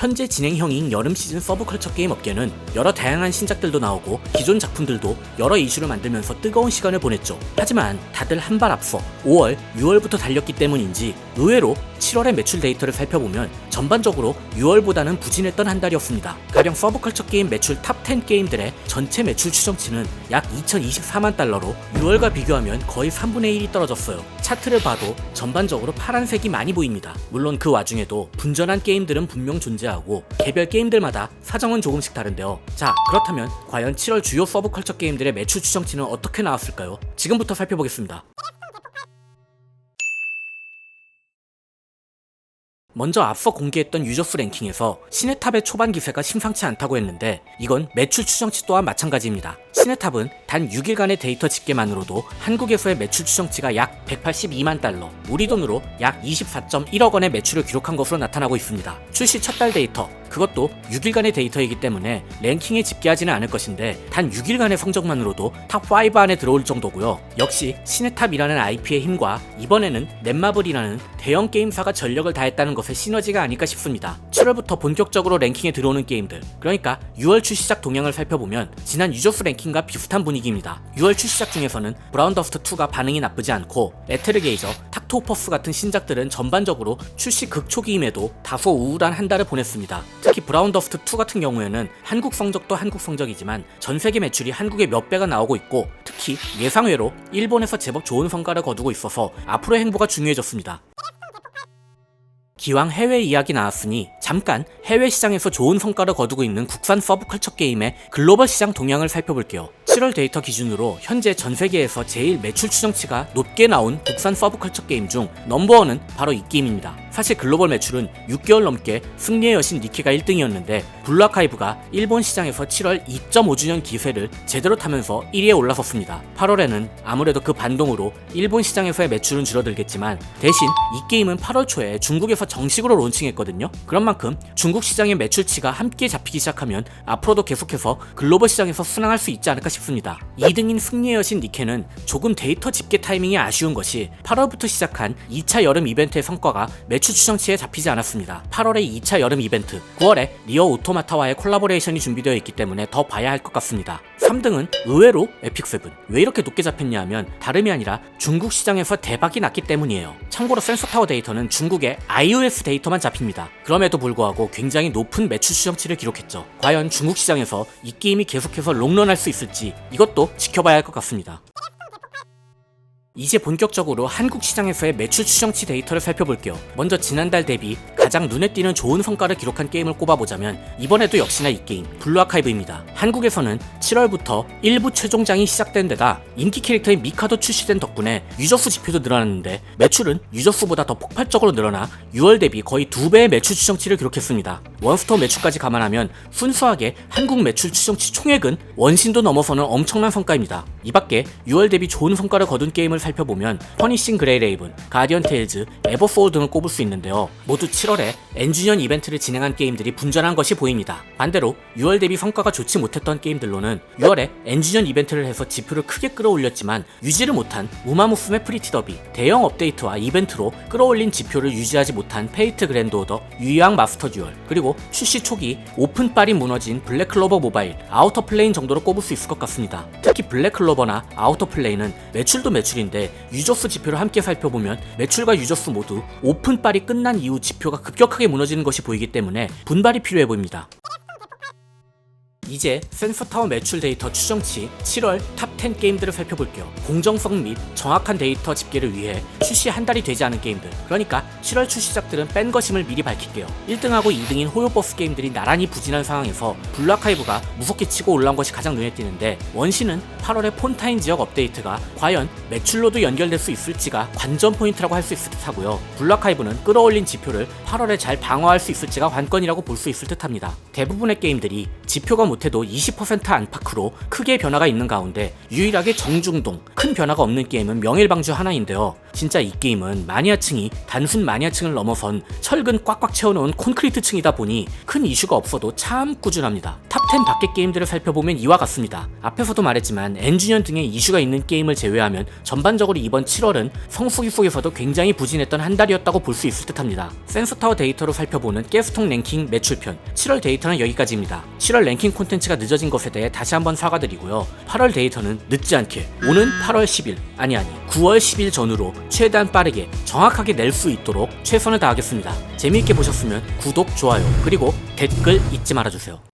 현재 진행형인 여름 시즌 서브컬처 게임 업계는 여러 다양한 신작들도 나오고 기존 작품들도 여러 이슈를 만들면서 뜨거운 시간을 보냈죠. 하지만 다들 한 발 앞서 5월, 6월부터 달렸기 때문인지 의외로 7월의 매출 데이터를 살펴보면 전반적으로 6월보다는 부진했던 한 달이었습니다. 가령 서브컬처 게임 매출 탑10 게임들의 전체 매출 추정치는 약 2024만 달러로 6월과 비교하면 거의 3분의 1이 떨어졌어요. 차트를 봐도 전반적으로 파란색이 많이 보입니다. 물론 그 와중에도 분전한 게임들은 분명 존재하고 개별 게임들마다 사정은 조금씩 다른데요. 자, 그렇다면 과연 7월 주요 서브컬처 게임들의 매출 추정치는 어떻게 나왔을까요? 지금부터 살펴보겠습니다. 먼저 앞서 공개했던 유저수 랭킹에서 시네탑의 초반 기세가 심상치 않다고 했는데 이건 매출 추정치 또한 마찬가지입니다. 시네탑은 단 6일간의 데이터 집계만으로도 한국에서의 매출 추정치가 약 182만 달러, 우리 돈으로 약 24.1억 원의 매출을 기록한 것으로 나타나고 있습니다. 출시 첫 달 데이터, 그것도 6일간의 데이터이기 때문에 랭킹에 집계하지는 않을 것인데 단 6일간의 성적만으로도 탑5 안에 들어올 정도고요. 역시 시네탑이라는 IP의 힘과 이번에는 넷마블이라는 대형 게임사가 전력을 다했다는 것의 시너지가 아닐까 싶습니다. 7월부터 본격적으로 랭킹에 들어오는 게임들, 그러니까 6월 출시작 동향을 살펴보면 지난 유저수 랭킹과 비슷한 분위기입니다. 6월 출시작 중에서는 브라운 더스트 2가 반응이 나쁘지 않고 에테르 게이저, 탁토퍼스 같은 신작들은 전반적으로 출시 극초기임에도 다소 우울한 한 달을 보냈습니다. 특히 브라운 더스트 2 같은 경우에는 한국 성적도 한국 성적이지만 전 세계 매출이 한국의 몇 배가 나오고 있고 특히 예상외로 일본에서 제법 좋은 성과를 거두고 있어서 앞으로의 행보가 중요해졌습니다. 기왕 해외 이야기 나왔으니 잠깐 해외 시장에서 좋은 성과를 거두고 있는 국산 서브컬처 게임의 글로벌 시장 동향을 살펴볼게요. 7월 데이터 기준으로 현재 전 세계에서 제일 매출 추정치가 높게 나온 국산 서브컬처 게임 중 넘버원은 바로 이 게임입니다. 사실 글로벌 매출은 6개월 넘게 승리의 여신 니케가 1등이었는데 블루아카이브가 일본 시장에서 7월 2.5주년 기세를 제대로 타면서 1위에 올라섰습니다. 8월에는 아무래도 그 반동으로 일본 시장에서의 매출은 줄어들겠지만 대신 이 게임은 8월 초에 중국에서 정식으로 론칭했거든요. 그런 만큼 중국 시장의 매출치가 함께 잡히기 시작하면 앞으로도 계속해서 글로벌 시장에서 순항할 수 있지 않을까 싶습니다. 2등인 승리의 여신 니케는 조금 데이터 집계 타이밍이 아쉬운 것이 8월부터 시작한 2차 여름 이벤트의 성과가 매출 추정치에 잡히지 않았습니다. 8월에 2차 여름 이벤트, 9월에 리어 오토마타와의 콜라보레이션이 준비되어 있기 때문에 더 봐야 할 것 같습니다. 3등은 의외로 에픽세븐. 왜 이렇게 높게 잡혔냐 하면 다름이 아니라 중국 시장에서 대박이 났기 때문이에요. 참고로 센서타워 데이터는 중국의 iOS 데이터만 잡힙니다. 그럼에도 불구하고 굉장히 높은 매출 추정치를 기록했죠. 과연 중국 시장에서 이 게임이 계속해서 롱런할 수 있을지 이것도 지켜봐야 할 것 같습니다. 이제 본격적으로 한국 시장에서의 매출 추정치 데이터를 살펴볼게요. 먼저 지난달 대비 가장 눈에 띄는 좋은 성과를 기록한 게임을 꼽아보자면 이번에도 역시나 이 게임 블루아카이브입니다. 한국에서는 7월부터 일부 최종장이 시작된 데다 인기 캐릭터인 미카도 출시된 덕분에 유저수 지표도 늘어났는데 매출은 유저수보다 더 폭발적으로 늘어나 6월 대비 거의 두 배의 매출 추정치를 기록했습니다. 원스토어 매출까지 감안하면 순수하게 한국 매출 추정치 총액은 원신도 넘어서는 엄청난 성과입니다. 이 밖에 6월 대비 좋은 성과를 거둔 게임을 살 펴보면 퍼니싱 그레이 레이븐, 가디언 테일즈, 에버소울 등을 꼽을 수 있는데요. 모두 7월에 엔주년 이벤트를 진행한 게임들이 분전한 것이 보입니다. 반대로 6월 대비 성과가 좋지 못했던 게임들로는 6월에 엔주년 이벤트를 해서 지표를 크게 끌어올렸지만 유지를 못한 우마무스메 프리티 더비, 대형 업데이트와 이벤트로 끌어올린 지표를 유지하지 못한 페이트 그랜드 오더, 유이왕 마스터 듀얼, 그리고 출시 초기 오픈빨이 무너진 블랙클로버 모바일, 아우터 플레인 정도로 꼽을 수 있을 것 같습니다. 특히 블랙클로버나 아우터 플레인은 매출도 매출인 데 유저수 지표를 함께 살펴보면 매출과 유저수 모두 오픈빨이 끝난 이후 지표가 급격하게 무너지는 것이 보이기 때문에 분발이 필요해 보입니다. 이제 센서타워 매출 데이터 추정치 7월 탑 10 게임들을 살펴볼게요. 공정성 및 정확한 데이터 집계를 위해 출시 한 달이 되지 않은 게임들. 그러니까 7월 출시작들은 뺀 것임을 미리 밝힐게요. 1등하고 2등인 호요버스 게임들이 나란히 부진한 상황에서 블루아카이브가 무섭게 치고 올라온 것이 가장 눈에 띄는데 원신은 8월에 폰타인 지역 업데이트가 과연 매출로도 연결될 수 있을지가 관전 포인트라고 할 수 있을 듯하고요. 블루아카이브는 끌어올린 지표를 8월에 잘 방어할 수 있을지가 관건이라고 볼 수 있을 듯합니다. 대부분의 게임들이 지표가 못 못해도 20% 안팎으로 크게 변화가 있는 가운데 유일하게 정중동, 큰 변화가 없는 게임은 명일방주 하나인데요. 진짜 이 게임은 마니아층이 단순 마니아층을 넘어선 철근 꽉꽉 채워놓은 콘크리트층이다 보니 큰 이슈가 없어도 참 꾸준합니다. 탑10 밖의 게임들을 살펴보면 이와 같습니다. 앞에서도 말했지만 엔주년 등의 이슈가 있는 게임을 제외하면 전반적으로 이번 7월은 성수기 속에서도 굉장히 부진했던 한 달이었다고 볼 수 있을 듯합니다. 센서타워 데이터로 살펴보는 가스통 랭킹 매출편 7월 데이터는 여기까지입니다. 7월 랭킹 콘텐츠가 늦어진 것에 대해 다시 한번 사과드리고요. 8월 데이터는 늦지 않게 오는 8월 10일 아니 아니 9월 10일 전후로 최대한 빠르게 정확하게 낼 수 있도록 최선을 다하겠습니다. 재미있게 보셨으면 구독, 좋아요 그리고 댓글 잊지 말아주세요.